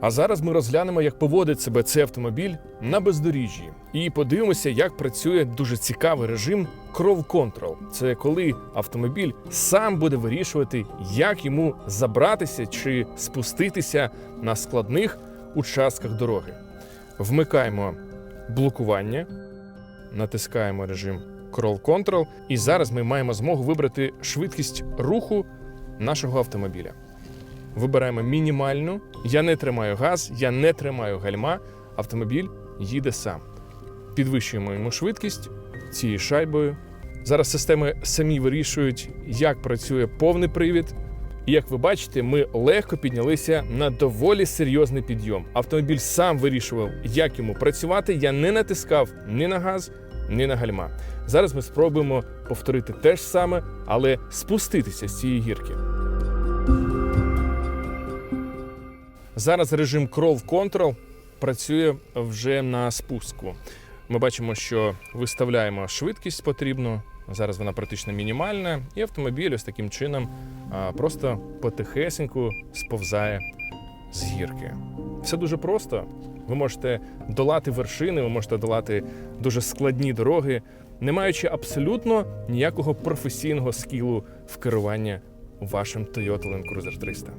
А зараз ми розглянемо, як поводить себе цей автомобіль на бездоріжжі, і подивимося, як працює дуже цікавий режим Кров Control. Це коли автомобіль сам буде вирішувати, як йому забратися чи спуститися на складних участках дороги. Вмикаємо блокування, натискаємо режим Crawl Control, і зараз ми маємо змогу вибрати швидкість руху нашого автомобіля. Вибираємо мінімальну. Я не тримаю газ, я не тримаю гальма. Автомобіль їде сам. Підвищуємо йому швидкість цією шайбою. Зараз системи самі вирішують, як працює повний привід. І як ви бачите, ми легко піднялися на доволі серйозний підйом. Автомобіль сам вирішував, як йому працювати. Я не натискав ні на газ, ні на гальма. Зараз ми спробуємо повторити те ж саме, але спуститися з цієї гірки. Зараз режим Crawl Control працює вже на спуску. Ми бачимо, що виставляємо швидкість потрібну. Зараз вона практично мінімальна, і автомобіль ось таким чином просто потихесеньку сповзає з гірки. Все дуже просто. Ви можете долати вершини, ви можете долати дуже складні дороги, не маючи абсолютно ніякого професійного скілу в керуванні вашим Toyota Land Cruiser 300.